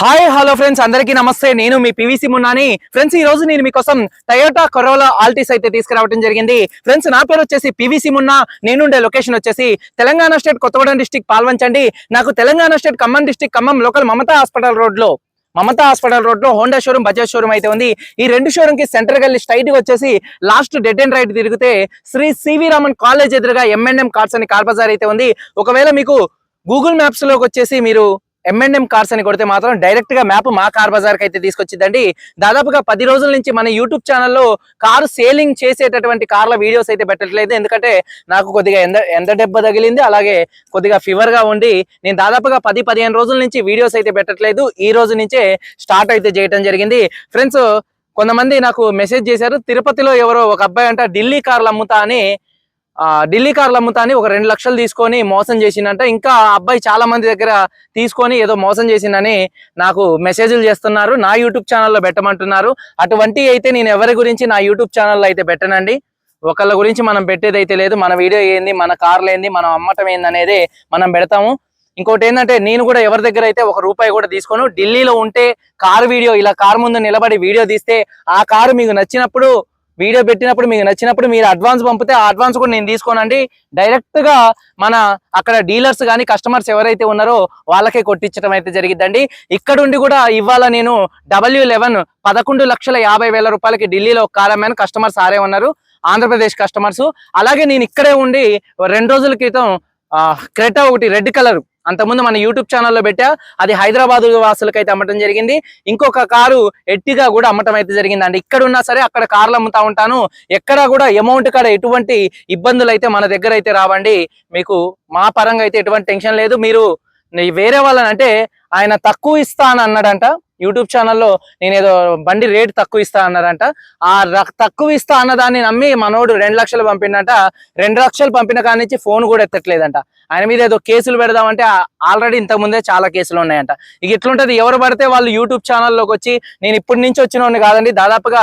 Hi hello friends. అందరికీ నమస్తే. నేను మీ పివిసి మున్నాని. ఫ్రెండ్స్ ఈ రోజు నేను మీకోసం టయోటా కరోలా ఆల్టీస్ అయితే తీసుకురావడం జరిగింది. ఫ్రెండ్స్ నా పేరు వచ్చేసి పివిసి మున్నా. నేనుండే లొకేషన్ వచ్చేసి తెలంగాణ స్టేట్ కొత్తగూడెం డిస్టిక్ పాల్వంచండి. నాకు Telangana state Khammam district Khammam local Mamata hospital రోడ్లో మమతా హాస్పిటల్ రోడ్లో హోండా షోరూమ్ బజాజ్ షోరూమ్ అయితే ఉంది. ఈ రెండు షోరూమ్కి సెంటర్ గల్లి స్ట్రైట్ వచ్చేసి లాస్ట్ డెడ్ అండ్ రైట్ తిరిగితే శ్రీ సివి రామన్ కాలేజ్ ఎదురుగా ఎంఎన్ఎం కార్స్ అని కార్ బజార్ అయితే ఉంది. ఒకవేళ మీకు గూగుల్ మ్యాప్స్లోకి వచ్చేసి మీరు ఎంఎన్ఎం కార్స్ అని కొడితే మాత్రం డైరెక్ట్గా మ్యాప్ మా కార్ బజార్కి అయితే తీసుకొచ్చిందండి దాదాపుగా పది రోజుల నుంచి మన యూట్యూబ్ ఛానల్లో కారు సేలింగ్ చేసేటటువంటి కార్ల వీడియోస్ అయితే పెట్టట్లేదు. ఎందుకంటే నాకు కొద్దిగా ఎంత ఎంత దెబ్బ తగిలింది అలాగే కొద్దిగా ఫీవర్గా ఉండి నేను దాదాపుగా పది పదిహేను రోజుల నుంచి వీడియోస్ అయితే పెట్టట్లేదు. ఈ రోజు నుంచే స్టార్ట్ అయితే చేయడం జరిగింది. ఫ్రెండ్స్ కొంతమంది నాకు మెసేజ్ చేశారు తిరుపతిలో ఎవరో ఒక అబ్బాయి అంట ఢిల్లీ కార్లు అమ్ముతా అని ఢిల్లీ కార్లు అమ్ముతాని ఒక రెండు లక్షలు తీసుకొని మోసం చేసిందంట. ఇంకా ఆ అబ్బాయి చాలా మంది దగ్గర తీసుకొని ఏదో మోసం చేసిందని నాకు మెసేజ్లు చేస్తున్నారు. నా యూట్యూబ్ ఛానల్లో పెట్టమంటున్నారు. అటువంటి అయితే నేను ఎవరి గురించి నా యూట్యూబ్ ఛానల్లో అయితే పెట్టనండి. ఒకళ్ళ గురించి మనం పెట్టేది అయితే లేదు. మన వీడియో ఏంది మన కార్లు ఏంది మనం అమ్మటం ఏంది అనేది మనం పెడతాము. ఇంకోటి ఏంటంటే నేను కూడా ఎవరి దగ్గర అయితే ఒక రూపాయి కూడా తీసుకోను. ఢిల్లీలో ఉంటే కారు వీడియో ఇలా కారు ముందు నిలబడి వీడియో తీస్తే ఆ కారు మీకు నచ్చినప్పుడు వీడియో పెట్టినప్పుడు మీకు నచ్చినప్పుడు మీరు అడ్వాన్స్ పంపితే ఆ అడ్వాన్స్ కూడా నేను తీసుకోనండి. డైరెక్ట్గా మన అక్కడ డీలర్స్ కానీ కస్టమర్స్ ఎవరైతే ఉన్నారో వాళ్ళకే కొట్టించడం అయితే జరిగిద్దండి. ఇక్కడ ఉండి కూడా ఇవాళ నేను డబ్ల్యూ లెవెన్ పదకొండు లక్షల యాభై వేల రూపాయలకి ఢిల్లీలో కారమైన కస్టమర్స్ ఆరే ఉన్నారు. ఆంధ్రప్రదేశ్ కస్టమర్స్ అలాగే నేను ఇక్కడే ఉండి రెండు రోజుల క్రితం క్రెటా ఒకటి రెడ్ కలర్. అంతకుముందు మన యూట్యూబ్ ఛానల్లో పెట్టా అది హైదరాబాద్ వాసులకైతే అమ్మటం జరిగింది. ఇంకొక కారు ఎట్టిగా కూడా అమ్మటం అయితే జరిగింది అండి ఇక్కడ ఉన్నా సరే అక్కడ కార్లు అమ్ముతా ఉంటాను. ఎక్కడ కూడా అమౌంట్ కాడ ఎటువంటి ఇబ్బందులు అయితే మన దగ్గర అయితే రావండి. మీకు మా పరంగా అయితే ఎటువంటి టెన్షన్ లేదు. మీరు వేరే వాళ్ళని అంటే ఆయన తక్కువ ఇస్తా అని అన్నాడంట. యూట్యూబ్ ఛానల్లో నేను ఏదో బండి రేట్ తక్కువ ఇస్తా అన్నారంట. ఆ తక్కువ ఇస్తా అన్నదాన్ని నమ్మి మనోడు రెండు లక్షలు పంపిండంట. రెండు లక్షలు పంపిన కాడి నుంచి ఫోన్ కూడా ఎత్తట్లేదంట. ఆయన మీద ఏదో కేసులు పెడదామంటే ఆల్రెడీ ఇంతకు ముందే చాలా కేసులు ఉన్నాయంట. ఇక ఇట్లుంటది ఎవరు పడితే వాళ్ళు యూట్యూబ్ ఛానల్లోకి వచ్చి నేను ఇప్పటి నుంచి వచ్చినోడిని కాదండి దాదాపుగా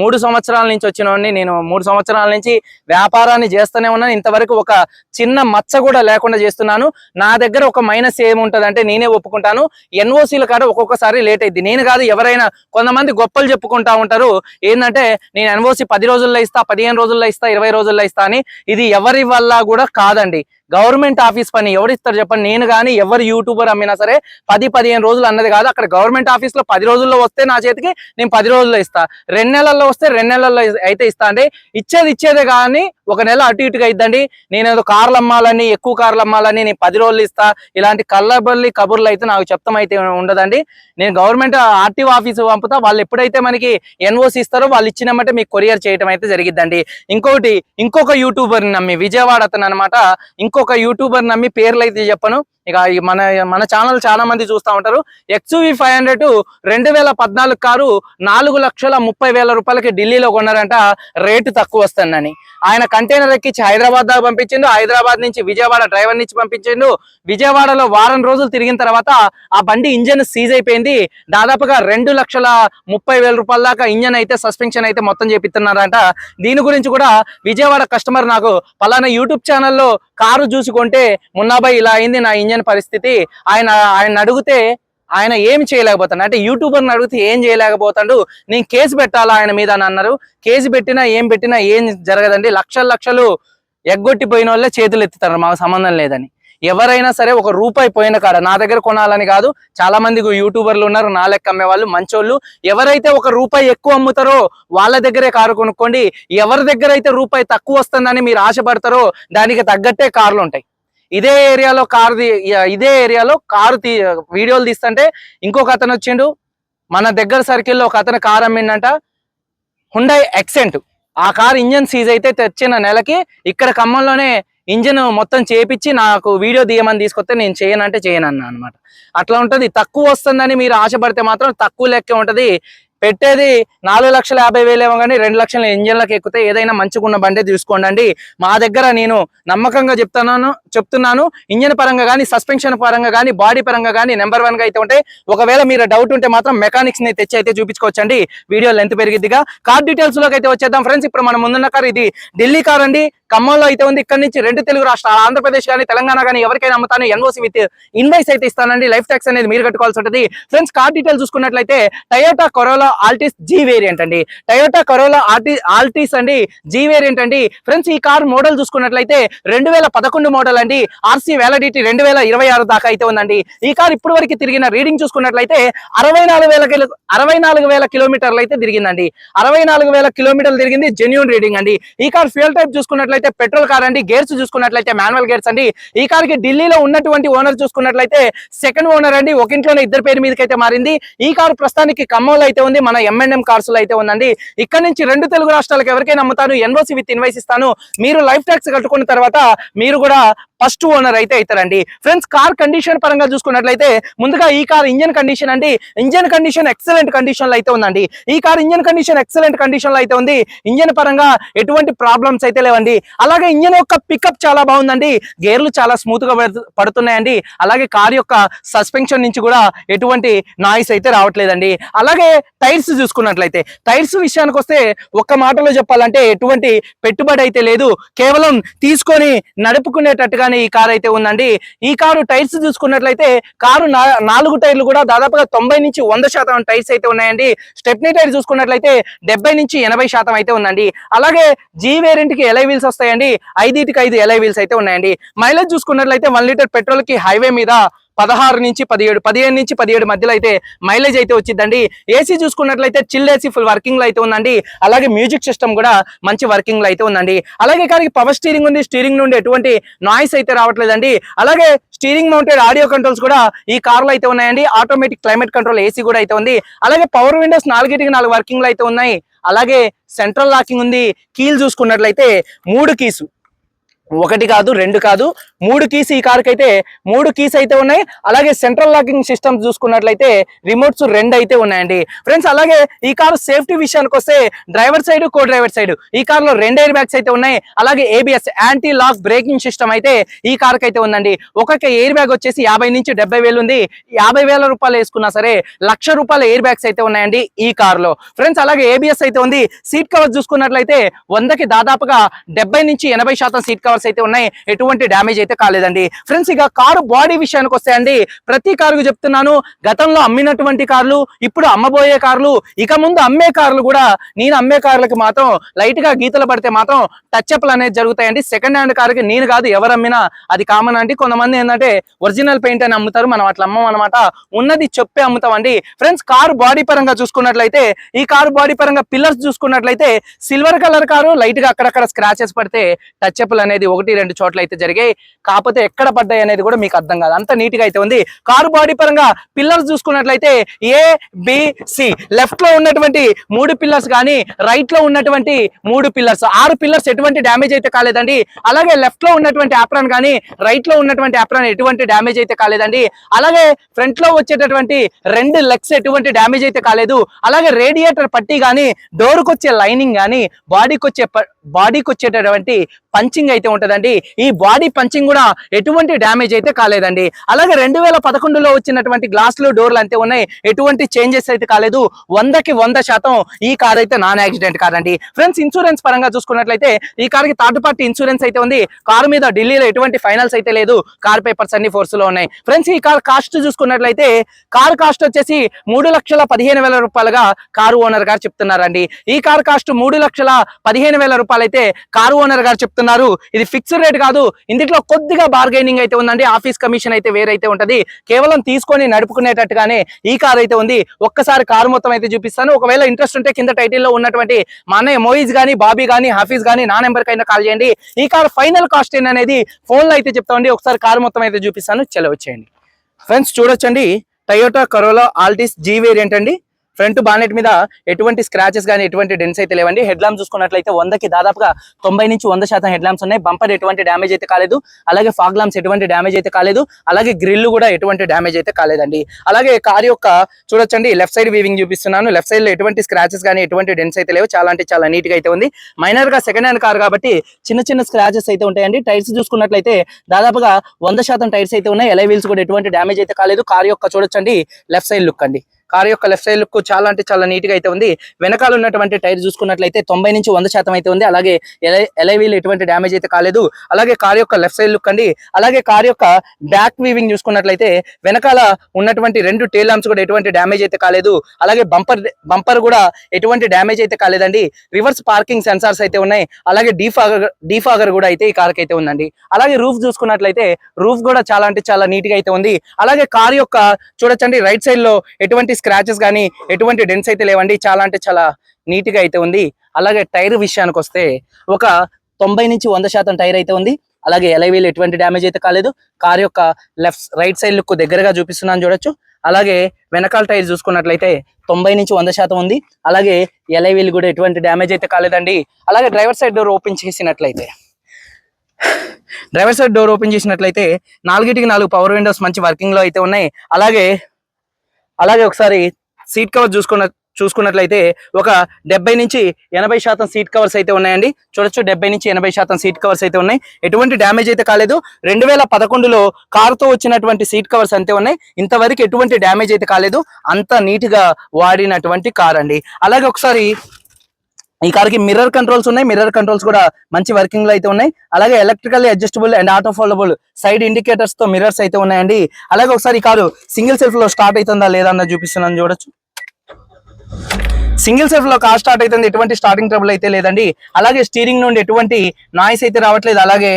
మూడు సంవత్సరాల నుంచి వచ్చినోడిని నేను మూడు సంవత్సరాల నుంచి వ్యాపారాన్ని చేస్తూనే ఉన్నాను. ఇంతవరకు ఒక చిన్న మచ్చ కూడా లేకుండా చేస్తున్నాను. నా దగ్గర ఒక మైనస్ ఏముంటది అంటే నేనే ఒప్పుకుంటాను. ఎన్ఓసీల కాడ ఒక్కొక్కసారి లేట్ ఇది. నేను కాదు ఎవరైనా కొంతమంది గొప్పలు చెప్పుకుంటా ఉంటారు. ఏంటంటే నేను ఎన్ఓసి పది రోజుల్లో ఇస్తా పదిహేను రోజుల్లో ఇస్తా ఇరవై రోజుల్లో ఇస్తా అని. ఇది ఎవరి వల్ల కూడా కాదండి. గవర్నమెంట్ ఆఫీస్ పని ఎవరిస్తారు చెప్పండి. నేను కానీ ఎవరు యూట్యూబర్ అమ్మినా సరే పది పదిహేను రోజులు అన్నది కాదు. అక్కడ గవర్నమెంట్ ఆఫీస్లో పది రోజుల్లో వస్తే నా చేతికి నేను పది రోజుల్లో ఇస్తా. రెండు నెలల్లో వస్తే రెండు నెలల్లో అయితే ఇస్తా అండి ఇచ్చేది ఇచ్చేదే కానీ ఒక నెల అటు ఇటుగా ఇద్దండి నేను ఏదో కార్లు అమ్మాలని ఎక్కువ కార్లు అమ్మాలని నేను పది రోజులు ఇస్తా. ఇలాంటి కళ్ళబల్లి కబుర్లు అయితే నాకు చెప్తాం అయితే ఉండదండి. నేను గవర్నమెంట్ ఆర్టీఓ ఆఫీస్ పంపుతా. వాళ్ళు ఎప్పుడైతే మనకి ఎన్ఓసి ఇస్తారో వాళ్ళు ఇచ్చినమంటే మీకు కొరియర్ చేయడం అయితే జరిగిద్దండి. ఇంకొకటి ఇంకొక యూట్యూబర్ నమ్మి విజయవాడ అతను అనమాట ఇంకొక యూట్యూబర్ నమ్మి పేర్లు అయితే చెప్పను. ఇక మన మన ఛానల్ చాలా మంది చూస్తూ ఉంటారు. ఎక్స్యూవి ఫైవ్ హండ్రెడ్ రెండు వేల పద్నాలుగు కారు నాలుగు లక్షల ముప్పై వేల రూపాయలకి ఢిల్లీలో కొన్నారంట. రేటు తక్కువ వస్తుందని. ఆయన కంటైనర్ ఎక్కించి హైదరాబాద్ దాకా పంపించిండు. హైదరాబాద్ నుంచి విజయవాడ డ్రైవర్ నుంచి పంపించిండు. విజయవాడలో వారం రోజులు తిరిగిన తర్వాత ఆ బండి ఇంజన్ సీజ్ అయిపోయింది. దాదాపుగా రెండు లక్షల ముప్పై వేల రూపాయల దాకా ఇంజన్ అయితే సస్పెన్షన్ అయితే మొత్తం చేపిస్తున్నారంట. దీని గురించి కూడా విజయవాడ కస్టమర్ నాకు పలానా యూట్యూబ్ ఛానల్లో కారు చూసుకుంటే మున్నాబాయ్ ఇలా అయింది నా ఇంజన్ పరిస్థితి. ఆయన ఆయన అడిగితే ఆయన ఏం చేయలేకపోతాడు? అంటే యూట్యూబర్ని అడిగితే ఏం చేయలేకపోతాడు? నేను కేసు పెట్టాలా ఆయన మీద అని అన్నారు. కేసు పెట్టినా ఏం పెట్టినా ఏం జరగదండి. లక్షలు లక్షలు ఎగ్గొట్టిపోయిన వాళ్ళే చేతులు ఎత్తుతారు. మాకు సంబంధం లేదని. ఎవరైనా సరే ఒక రూపాయి పోయిన కాడ నా దగ్గర కొనాలని కాదు. చాలా మంది యూట్యూబర్లు ఉన్నారు. నా లెక్క అమ్మే వాళ్ళు మంచోళ్ళు. ఎవరైతే ఒక రూపాయి ఎక్కువ అమ్ముతారో వాళ్ళ దగ్గరే కారు కొనుక్కోండి. ఎవరి దగ్గర అయితే రూపాయి తక్కువ వస్తుందని మీరు ఆశపడతారో దానికి తగ్గట్టే కార్లు ఉంటాయి. ఇదే ఏరియాలో కారు ఇదే ఏరియాలో కారు తీ వీడియోలు తీస్తుంటే ఇంకొక అతను వచ్చిండు. మన దగ్గర సర్కిల్లో ఒక అతను కారు అమ్మిండంట. హుండై ఎక్సెంట్ ఆ కార్ ఇంజన్ సీజ్ అయితే తెచ్చిన నెలకి ఇక్కడ ఖమ్మంలోనే ఇంజన్ మొత్తం చేపించి నాకు వీడియో తీయమని తీసుకొస్తే నేను చేయనంటే చేయను అనమాట అట్లా ఉంటుంది. తక్కువ వస్తుందని మీరు ఆశపడితే మాత్రం తక్కువ లెక్క ఉంటుంది. పెట్టేది నాలుగు లక్షల యాభై వేలేమో కానీ రెండు లక్షల ఇంజన్లకు ఎక్కితే ఏదైనా మంచిగున్న బండి తీసుకోండి మా దగ్గర నేను నమ్మకంగా చెప్తున్నాను చెప్తున్నాను. ఇంజన్ పరంగా కానీ సస్పెన్షన్ పరంగా కానీ బాడీ పరంగా కానీ నెంబర్ వన్గా అయితే ఉంటాయి ఒకవేళ మీరు డౌట్ ఉంటే మాత్రం మెకానిక్స్ని తెచ్చి అయితే చూపించుకోవచ్చండి. వీడియో లెంత్ పెరిగిద్దిగా. కార్ డీటెయిల్స్లోకి అయితే వచ్చేద్దాం ఫ్రెండ్స్. ఇప్పుడు మనం ముందున్న కార్ ఇది ఢిల్లీ కార్ అండి. ఖమ్మంలో అయితే ఉంది. ఇక్కడ నుంచి రెండు తెలుగు రాష్ట్రాలు ఆంధ్రప్రదేశ్ కానీ తెలంగాణ కానీ ఎవరికైనా అమ్ముతాను. ఎన్ఓసి విత్ ఇన్వైస్ అయితే ఇస్తానండి. లైఫ్ ట్యాక్స్ అనేది మీరు కట్టుకోవాల్సి ఉంటుంది. ఫ్రెండ్స్ కార్ డీటెయిల్ చూసుకున్నట్లయితే Toyota Corolla Altis G variant అండి. టయోటా కరోలా ఆర్టి ఆల్టిస్ అండి. జీ వేరియంట్ అండి. ఫ్రెండ్స్ ఈ కార్ మోడల్ చూసుకున్నట్లయితే రెండు వేల పదకొండు మోడల్ అండి. ఆర్సీ వ్యాలిడిటీ రెండు వేల ఇరవై ఆరు దాకా అయితే ఉందండి. ఈ కార్ ఇప్పుడు వరకు తిరిగిన రీడింగ్ చూసుకున్నట్లయితే అరవై నాలుగు వేల కిలో అరవై నాలుగు వేల కిలోమీటర్లు అయితే తిరిగిందండి. అరవై నాలుగు వేల కిలోమీటర్లు తిరిగింది జెన్యున్ రీడింగ్ అండి. ఈ కార్ ఫ్యూల్ టైప్ చూసుకున్నట్లయితే పెట్రోల్ కార్ అండి గేర్స్ చూసుకున్నట్లయితే మాన్యువల్ గేర్స్ అండి. ఈ కార్కి ఢిల్లీలో ఉన్నటువంటి ఓనర్ చూసుకున్నట్లయితే సెకండ్ ఓనర్ అండి. ఒక ఇంట్లోనే ఇద్దరు పేరు మీదకైతే అయితే మారింది. ఈ కార్ ప్రస్తుతానికి ఖమ్మంలో అయితే ఉంది. మన ఎంఎన్ఎం కార్స్లో అయితే ఉందండి. ఇక్కడ నుంచి రెండు తెలుగు రాష్ట్రాలకు ఎవరికైనా అమ్ముతాను ఎన్ఓసి విత్ ఇన్వైస్ ఇస్తాను. మీరు లైఫ్ ట్యాక్స్ కట్టుకున్న తర్వాత మీరు కూడా ఫస్ట్ ఓనర్ అయితే అవుతారండి. ఫ్రెండ్స్ కార్ కండిషన్ పరంగా చూసుకున్నట్లయితే ముందుగా ఈ కార్ ఇంజన్ కండిషన్ అండి. ఇంజన్ కండిషన్ ఎక్సలెంట్ కండిషన్లో అయితే ఉందండి. ఈ కార్ ఇంజన్ కండిషన్ ఎక్సలెంట్ కండిషన్లో అయితే ఉంది. ఇంజన్ పరంగా ఎటువంటి ప్రాబ్లమ్స్ అయితే లేవండి. అలాగే ఇంజన్ యొక్క పికప్ చాలా బాగుందండి. గేర్లు చాలా స్మూత్గా పడుతు- పడుతున్నాయండి. అలాగే కార్ యొక్క సస్పెన్షన్ నుంచి కూడా ఎటువంటి నాయిస్ అయితే రావట్లేదండి. అలాగే టైర్స్ చూసుకున్నట్లయితే టైర్స్ విషయానికి వస్తే ఒక్క మాటలో చెప్పాలంటే ఎటువంటి పెట్టుబడి అయితే లేదు. కేవలం తీసుకొని నడుపుకునేటట్టుగానే ఈ కార్ అయితే ఉందండి. ఈ కారు టైర్స్ చూసుకున్నట్లయితే కారు నాలుగు టైర్లు కూడా దాదాపుగా తొంభై నుంచి వంద శాతం టైర్స్ అయితే ఉన్నాయండి. స్టెప్నీ టైర్ చూసుకున్నట్లయితే డెబ్బై నుంచి ఎనభై శాతం అయితే ఉందండి. అలాగే జీ వేరియంట్కి ఎలై వీల్స్ వస్తాయండి. ఐదుటికి ఐదు ఎలై వీల్స్ అయితే ఉన్నాయండి. మైలేజ్ చూసుకున్నట్లయితే వన్ లీటర్ పెట్రోల్కి హైవే మీద పదహారు నుంచి పదిహేడు పదిహేను నుంచి పదిహేడు మధ్యలో అయితే మైలేజ్ అయితే వచ్చిందండి. ఏసీ చూసుకున్నట్లయితే చిల్ ఏసీ ఫుల్ వర్కింగ్లో అయితే ఉందండి. అలాగే మ్యూజిక్ సిస్టమ్ కూడా మంచి వర్కింగ్లో అయితే ఉందండి. అలాగే కానీ పవర్ స్టీరింగ్ ఉంది. స్టీరింగ్ నుండి ఎటువంటి నాయిస్ అయితే రావట్లేదండి. అలాగే స్టీరింగ్ మౌంటెడ్ ఆడియో కంట్రోల్స్ కూడా ఈ కార్లో అయితే ఉన్నాయండి. ఆటోమేటిక్ క్లైమేట్ కంట్రోల్ ఏసీ కూడా అయితే ఉంది. అలాగే పవర్ విండోస్ నాలుగిటికి నాలుగు వర్కింగ్లో అయితే ఉన్నాయి. అలాగే సెంట్రల్ లాకింగ్ ఉంది. కీలు చూసుకున్నట్లయితే మూడు కీసు ఒకటి కాదు రెండు కాదు మూడు కీస్ ఈ కార్కి అయితే మూడు కీస్ అయితే ఉన్నాయి. అలాగే సెంట్రల్ లాకింగ్ సిస్టమ్ చూసుకున్నట్లయితే రిమోట్స్ రెండు అయితే ఉన్నాయండి. ఫ్రెండ్స్ అలాగే ఈ కారు సేఫ్టీ విషయానికి వస్తే driver side co driver side ఈ కార్లో రెండు ఎయిర్ బ్యాగ్స్ అయితే ఉన్నాయి. అలాగే ABS anti lock braking system అయితే ఈ కార్కి అయితే ఉందండి. ఒక్కొక్క ఎయిర్ బ్యాగ్ వచ్చేసి యాభై నుంచి డెబ్బై వేలు ఉంది. యాభై వేల రూపాయలు వేసుకున్నా సరే లక్ష రూపాయల ఎయిర్ బ్యాగ్స్ అయితే ఉన్నాయండి ఈ కార్లో. ఫ్రెండ్స్ అలాగే ఏబిఎస్ అయితే ఉంది. సీట్ కవర్ చూసుకున్నట్లయితే వందకి దాదాపుగా డెబ్బై నుంచి ఎనభై శాతం సీట్ కవర్స్ అయితే ఉన్నాయి. ఎటువంటి డ్యామేజ్ అయితే కాలేదండి. ఫ్రెండ్స్ ఇక కారు బాడీ విషయానికి వస్తే అండి ప్రతి కారుకు చెప్తున్నాను గతంలో అమ్మినటువంటి కార్లు ఇప్పుడు అమ్మబోయే కార్లు ఇక ముందు అమ్మే కార్లు కూడా నేను అమ్మే కార్లకి మాత్రం లైట్గా గీతలు పడితే మాత్రం టచ్ అప్లు అనేది జరుగుతాయండి. సెకండ్ హ్యాండ్ కార్కి నేను కాదు ఎవరు అమ్మినా అది కామన్ అండి. కొంతమంది ఏంటంటే ఒరిజినల్ పెయింట్ అని అమ్ముతారు మనం అట్లా అమ్మం అనమాట ఉన్నది చెప్పే అమ్ముతామండి. ఫ్రెండ్స్ కారు బాడీ పరంగా చూసుకున్నట్లయితే ఈ కారు బాడీ పరంగా పిల్లర్స్ చూసుకున్నట్లయితే సిల్వర్ కలర్ కారు లైట్గా అక్కడక్కడ స్క్రాచెస్ పడితే టచ్ అప్లు అనేది ఒకటి రెండు చోట్ల అయితే జరిగాయి. కాకపోతే ఎక్కడ పడ్డాయి అనేది కూడా మీకు అర్థం కాదు. అంత నీట్గా అయితే ఉంది. కారు బాడీ పరంగా పిల్లర్స్ చూసుకున్నట్లయితే ఏ బి సి లెఫ్ట్లో ఉన్నటువంటి మూడు పిల్లర్స్ కానీ రైట్లో ఉన్నటువంటి మూడు పిల్లర్స్ ఆరు పిల్లర్స్ ఎటువంటి డ్యామేజ్ అయితే కాలేదండి. అలాగే లెఫ్ట్లో ఉన్నటువంటి ఆప్రాన్ కానీ రైట్లో ఉన్నటువంటి ఆప్రాన్ ఎటువంటి డ్యామేజ్ అయితే కాలేదండి. అలాగే ఫ్రంట్లో వచ్చేటటువంటి రెండు లెగ్స్ ఎటువంటి డ్యామేజ్ అయితే కాలేదు. అలాగే రేడియేటర్ పట్టి కానీ డోర్కి వచ్చే లైనింగ్ కానీ బాడీకి వచ్చే బాడీకి వచ్చేటటువంటి పంచింగ్ అయితే ఉంటదండి. ఈ బాడీ పంచింగ్ కూడా ఎటువంటి డ్యామేజ్ అయితే కాలేదండి. అలాగే రెండు వేల పదకొండులో వచ్చినటువంటి గ్లాసులు డోర్లు అంతే ఉన్నాయి. ఎటువంటి చేంజెస్ అయితే కాలేదు. వందకి వంద శాతం ఈ కార్ అయితే నాన్ యాక్సిడెంట్ కార్ అండి. ఫ్రెండ్స్ ఇన్సూరెన్స్ పరంగా చూసుకున్నట్లయితే ఈ కార్కి థర్డ్ పార్టీ ఇన్సూరెన్స్ అయితే ఉంది. కార్ మీద ఢిల్లీలో ఎటువంటి ఫైనల్స్ అయితే లేదు. కార్ పేపర్స్ అన్ని ఫోర్స్లో ఉన్నాయి. ఫ్రెండ్స్ ఈ కార్ కాస్ట్ చూసుకున్నట్లయితే కార్ కాస్ట్ వచ్చేసి మూడు లక్షల పదిహేను వేల రూపాయలుగా కారు ఓనర్ గారు చెప్తున్నారండి. ఈ కార్ కాస్ట్ మూడు లక్షల పదిహేను వేల రూపాయలు అయితే కారు ఓనర్ గారు చెప్తున్నారు. ఇది ఫిక్స్డ్ రేట్ కాదు. ఇందులో కొద్దిగా బార్గెనింగ్ అయితే ఉందండి. ఆఫీస్ కమిషన్ అయితే వేరైతే ఉంటది. కేవలం తీసుకొని నడుపుకునేటట్టుగానే ఈ కార్ అయితే ఉంది. ఒక్కసారి కారు మొత్తం అయితే చూపిస్తాను. ఒకవేళ ఇంట్రెస్ట్ ఉంటే కింద టైటిల్లో ఉన్నటువంటి మా అన్నయ్య మోయిజ్ కానీ బాబీ కానీ హాఫీజ్ కానీ నా నెంబర్ కైనా కాల్ చేయండి. ఈ కార్ ఫైనల్ కాస్ట్ ఏంటనేది ఫోన్లో అయితే చెప్తామండి ఒకసారి కారు మొత్తం అయితే చూపిస్తాను. చెలవచ్చేయండి ఫ్రెండ్స్ చూడొచ్చండి. Toyota Corolla Altis G variant అండి. ఫ్రంట్ బానెట్ మీద ఎటువంటి స్క్రాచెస్ కానీ ఎటువంటి డెన్స్ అయితే లేవండి. హెడ్ ల్యాంప్ చూసుకున్నట్లయితే వందకి దాదాపుగా తొంభై నుంచి వంద శాతం హెడ్ ల్యాంప్స్ ఉన్నాయి. బంపర్ ఎటువంటి డ్యామేజ్ అయితే కాలేదు. అలాగే ఫాగ్ ల్యాంప్స్ ఎటువంటి డ్యామేజ్ అయితే కాలేదు. అలాగే గ్రిల్ కూడా ఎటువంటి డ్యామేజ్ అయితే కాలేదండి. అలాగే కార్ యొక్క చూడొచ్చండి. లెఫ్ట్ సైడ్ వీవింగ్ చూపిస్తున్నాను. లెఫ్ట్ సైడ్లో ఎటువంటి స్క్రాచెస్ కానీ ఎటువంటి డెన్స్ అయితే లేవు. చాలా అంటే చాలా నీట్గా అయితే ఉంది. మైనర్గా సెకండ్ హ్యాండ్ కార్ కాబట్టి చిన్న చిన్న స్క్రాచెస్ అయితే ఉంటాయండి. టైర్స్ చూసుకున్నట్లయితే దాదాపుగా వంద శాతం టైర్స్ అయితే ఉన్నాయి. ఎలై వీల్స్ కూడా ఎటువంటి డ్యామేజ్ అయితే కాలేదు. కార్ యొక్క చూడొచ్చండి. లెఫ్ట్ సైడ్ లుక్ అండి. కార్ యొక్క లెఫ్ట్ సైడ్ లుక్ చాలా అంటే చాలా నీట్గా అయితే ఉంది. వెనకాల ఉన్నటువంటి టైర్ చూసుకున్నట్లయితే తొంభై నుంచి వంద శాతం అయితే ఉంది. అలాగే ఎలైవీల్ ఎటువంటి డ్యామేజ్ అయితే కాలేదు. అలాగే కార్ యొక్క లెఫ్ట్ సైడ్ లుక్ అండి. అలాగే కార్ యొక్క బ్యాక్ వీవింగ్ చూసుకున్నట్లయితే వెనకాల ఉన్నటువంటి రెండు టేల్ లాంప్స్ కూడా ఎటువంటి డ్యామేజ్ అయితే కాలేదు. అలాగే బంపర్ బంపర్ కూడా ఎటువంటి డ్యామేజ్ అయితే కాలేదండి. రివర్స్ పార్కింగ్ సెన్సార్స్ అయితే ఉన్నాయి. అలాగే డీఫాగర్ డీఫాగర్ కూడా అయితే ఈ కార్ అయితే ఉందండి. అలాగే రూఫ్ చూసుకున్నట్లయితే రూఫ్ కూడా చాలా అంటే చాలా నీట్గా అయితే ఉంది. అలాగే కార్ యొక్క చూడొచ్చండి రైట్ సైడ్లో ఎటువంటి స్క్రాచెస్ కానీ ఎటువంటి డెన్స్ అయితే లేవండి. చాలా అంటే చాలా నీట్గా అయితే ఉంది. అలాగే టైర్ విషయానికి వస్తే ఒక తొంభై నుంచి వంద శాతం టైర్ అయితే ఉంది. అలాగే ఎలైవీలు ఎటువంటి డ్యామేజ్ అయితే కాలేదు. కార్ యొక్క లెఫ్ట్ రైట్ సైడ్ లుక్ దగ్గరగా చూపిస్తున్నాను చూడొచ్చు. అలాగే వెనకాల టైర్ చూసుకున్నట్లయితే తొంభై నుంచి వంద శాతం ఉంది. అలాగే ఎలైవీలు కూడా ఎటువంటి డ్యామేజ్ అయితే కాలేదండి. అలాగే డ్రైవర్ సైడ్ డోర్ ఓపెన్ చేసినట్లయితే డ్రైవర్ సైడ్ డోర్ ఓపెన్ చేసినట్లయితే నాలుగిటికి నాలుగు పవర్ విండోస్ మంచి వర్కింగ్లో అయితే ఉన్నాయి. అలాగే అలాగే ఒకసారి సీట్ కవర్ చూసుకున్న చూసుకున్నట్లయితే ఒక డెబ్బై నుంచి ఎనభై శాతం సీట్ కవర్స్ అయితే ఉన్నాయండి. చూడొచ్చు డెబ్బై నుంచి ఎనభై శాతం సీట్ కవర్స్ అయితే ఉన్నాయి. ఎటువంటి డ్యామేజ్ అయితే కాలేదు. రెండు వేల పదకొండులో కారుతో వచ్చినటువంటి సీట్ కవర్స్ అంతే ఉన్నాయి. ఇంతవరకు ఎటువంటి డ్యామేజ్ అయితే కాలేదు. అంత నీట్గా వాడినటువంటి కార్ అండి. అలాగే ఒకసారి ఈ కార్కి మిర్రర్ కంట్రోల్స్ ఉన్నాయి. మిర్రర్ కంట్రోల్స్ కూడా మంచి వర్కింగ్లో అయితే ఉన్నాయి. అలాగే electrical adjustable and auto foldable side ఇండికేటర్స్తో mirrors అయితే ఉన్నాయండి. అలాగే ఒకసారి ఈ కారు సింగిల్ సెల్ఫ్లో స్టార్ట్ అవుతుందా లేదా చూపిస్తున్నాను చూడొచ్చు. సింగిల్ సెల్ఫ్లో కార్ స్టార్ట్ అవుతుంది. ఎటువంటి స్టార్టింగ్ ట్రబుల్ అయితే లేదండి. అలాగే స్టీరింగ్ నుండి ఎటువంటి నాయిస్ అయితే రావట్లేదు. అలాగే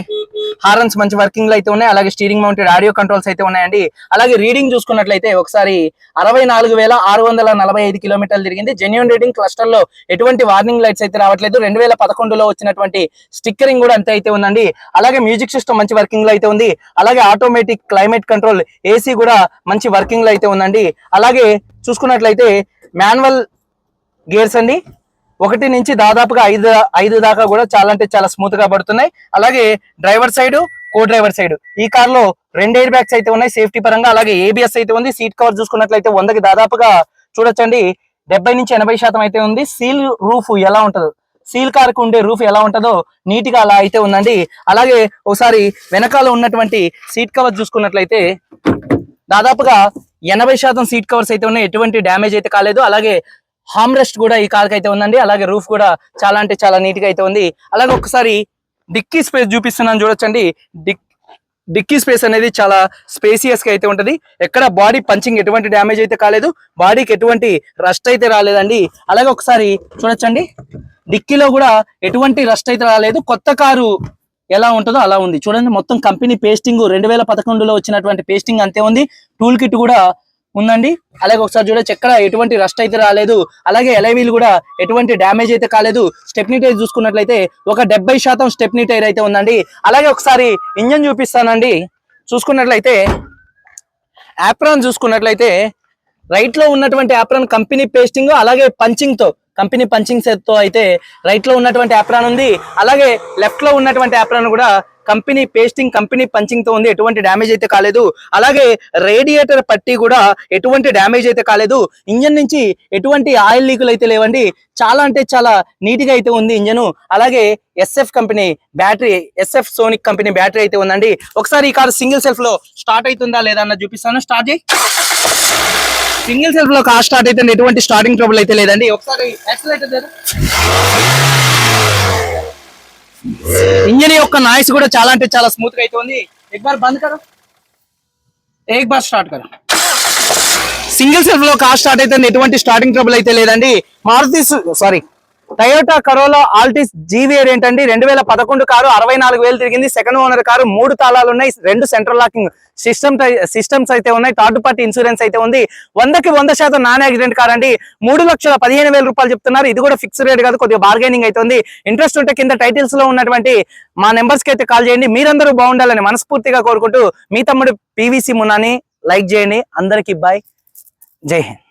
హారన్స్ మంచి వర్కింగ్లో అయితే ఉన్నాయి. అలాగే స్టీరింగ్ మౌంటెడ్ ఆడియో కంట్రోల్స్ అయితే ఉన్నాయండి. అలాగే రీడింగ్ చూసుకున్నట్లయితే ఒకసారి అరవై నాలుగు వేల ఆరు వందల నలభై ఐదు కిలోమీటర్లు తిరిగింది. జెన్యున్ రీడింగ్ క్లస్టర్లో ఎటువంటి వార్నింగ్ లైట్స్ అయితే రావట్లేదు. రెండు వేల పదకొండులో వచ్చినటువంటి స్టిక్కరింగ్ కూడా అంతే అయితే ఉందండి. అలాగే మ్యూజిక్ సిస్టమ్ మంచి వర్కింగ్లో అయితే ఉంది. అలాగే ఆటోమేటిక్ క్లైమేట్ కంట్రోల్ ఏసీ కూడా మంచి వర్కింగ్లో అయితే ఉందండి. అలాగే చూసుకున్నట్లయితే మాన్యువల్ గేర్స్ అండి. ఒకటి నుంచి దాదాపుగా ఐదు ఐదు దాకా కూడా చాలా అంటే చాలా స్మూత్గా పడుతున్నాయి. అలాగే driver side co driver side. ఈ కార్లో రెండు ఎయిర్ బ్యాగ్స్ అయితే ఉన్నాయి సేఫ్టీ పరంగా. అలాగే ఏబిఎస్ అయితే ఉంది. సీట్ కవర్ చూసుకున్నట్లయితే వందకి దాదాపుగా చూడొచ్చండి. డెబ్బై నుంచి ఎనభై శాతం అయితే ఉంది. సీల్ రూఫ్ ఎలా ఉంటుందో సీల్ కార్కు ఉండే రూఫ్ ఎలా ఉంటుందో నీట్గా అలా అయితే ఉందండి. అలాగే ఒకసారి వెనకాల ఉన్నటువంటి సీట్ కవర్ చూసుకున్నట్లయితే దాదాపుగా ఎనభై శాతం సీట్ కవర్స్ అయితే ఉన్నాయి. ఎటువంటి డ్యామేజ్ అయితే కాలేదు. అలాగే హామ్ రెస్ట్ కూడా ఈ కార్ అయితే ఉందండి. అలాగే రూఫ్ కూడా చాలా అంటే చాలా నీట్గా అయితే ఉంది. అలాగే ఒకసారి డిక్కీ స్పేస్ చూపిస్తున్నాను చూడొచ్చండి. డిక్ డిక్కీ స్పేస్ అనేది చాలా స్పేసియస్గా అయితే ఉంటది. ఎక్కడ బాడీ పంచింగ్ ఎటువంటి డ్యామేజ్ అయితే కాలేదు. బాడీకి ఎటువంటి రస్ట్ అయితే రాలేదండి. అలాగే ఒకసారి చూడొచ్చండి. డిక్కీలో కూడా ఎటువంటి రస్ట్ అయితే రాలేదు. కొత్త కారు ఎలా ఉంటుందో అలా ఉంది. చూడండి మొత్తం కంపెనీ పేస్టింగ్ రెండు వేల పదకొండులో వచ్చినటువంటి పేస్టింగ్ అంతే ఉంది. టూల్ కిట్ కూడా ఉందండి. అలాగే ఒకసారి చూడొచ్చు ఎక్కడ ఎటువంటి రస్ట్ అయితే రాలేదు అలాగే ఎలైవీలు కూడా ఎటువంటి డ్యామేజ్ అయితే కాలేదు. స్టెప్నీ టైర్ చూసుకున్నట్లయితే ఒక డెబ్బై శాతం స్టెప్నీ టైర్ అయితే ఉందండి. అలాగే ఒకసారి ఇంజన్ చూపిస్తానండి. చూసుకున్నట్లయితే యాప్రాన్ చూసుకున్నట్లయితే రైట్లో ఉన్నటువంటి యాప్రాన్ కంపెనీ పేస్టింగ్ అలాగే పంచింగ్తో కంపెనీ పంచింగ్ సెట్తో అయితే రైట్లో ఉన్నటువంటి యాప్రాన్ ఉంది. అలాగే లెఫ్ట్లో ఉన్నటువంటి యాప్రాన్ కూడా కంపెనీ పేస్టింగ్ కంపెనీ పంచింగ్తో ఉంది ఎటువంటి డ్యామేజ్ అయితే కాలేదు. అలాగే రేడియేటర్ పట్టి కూడా ఎటువంటి డ్యామేజ్ అయితే కాలేదు. ఇంజన్ నుంచి ఎటువంటి ఆయిల్ లీకులు అయితే లేవండి. చాలా అంటే చాలా నీట్గా అయితే ఉంది ఇంజను. అలాగే SF company battery SF Sonic company battery అయితే ఉందండి. ఒకసారి ఈ కారు సింగిల్ సెల్ఫ్లో స్టార్ట్ అవుతుందా లేదా అన్న చూపిస్తాను. స్టార్ట్ చేయి. సింగిల్ సెల్ఫ్లో కార్ స్టార్ట్ అయితే ఎటువంటి స్టార్టింగ్ ట్రబుల్ అయితే లేదండి. ఒకసారి యాక్సిలేటర్ ఇంజన్ యొక్క నాయిస్ కూడా చాలా అంటే చాలా స్మూత్గా అయితే ఉంది. ఎక్ బార్ బంద్ కరో? ఎగ్ బార్ స్టార్ట్ కరో? సింగిల్ సెల్ఫ్లో కార్ స్టార్ట్ అయితే ఎటువంటి స్టార్టింగ్ ట్రబుల్ అయితే లేదండి. Maruti sorry Toyota Corolla Altis G variant అండి. రెండు వేల పదకొండు కారు అరవై నాలుగు వేలు తిరిగింది. సెకండ్ ఓనర్ కారు మూడు తాళాలు ఉన్నాయి. రెండు సెంట్రల్ లాకింగ్ సిస్టమ్ సిస్టమ్స్ అయితే ఉన్నాయి. థర్డ్ పార్టీ ఇన్సూరెన్స్ అయితే ఉంది. వందకి వంద శాతం నాన్ యాక్సిడెంట్ కార్ అండి. మూడు లక్షల పదిహేను వేల రూపాయలు చెప్తున్నారు. ఇది కూడా ఫిక్స్ రేట్ కాదు. కొద్దిగా బార్గెనింగ్ అయితే ఉంది. ఇంట్రెస్ట్ ఉంటే కింద టైటిల్స్లో ఉన్నటువంటి మా నెంబర్స్కి అయితే కాల్ చేయండి. మీరందరూ బాగుండాలని మనస్ఫూర్తిగా కోరుకుంటూ మీ తమ్ముడు పీవీసీ మున్నాని లైక్ చేయండి. అందరికి బాయ్ జై హింద్.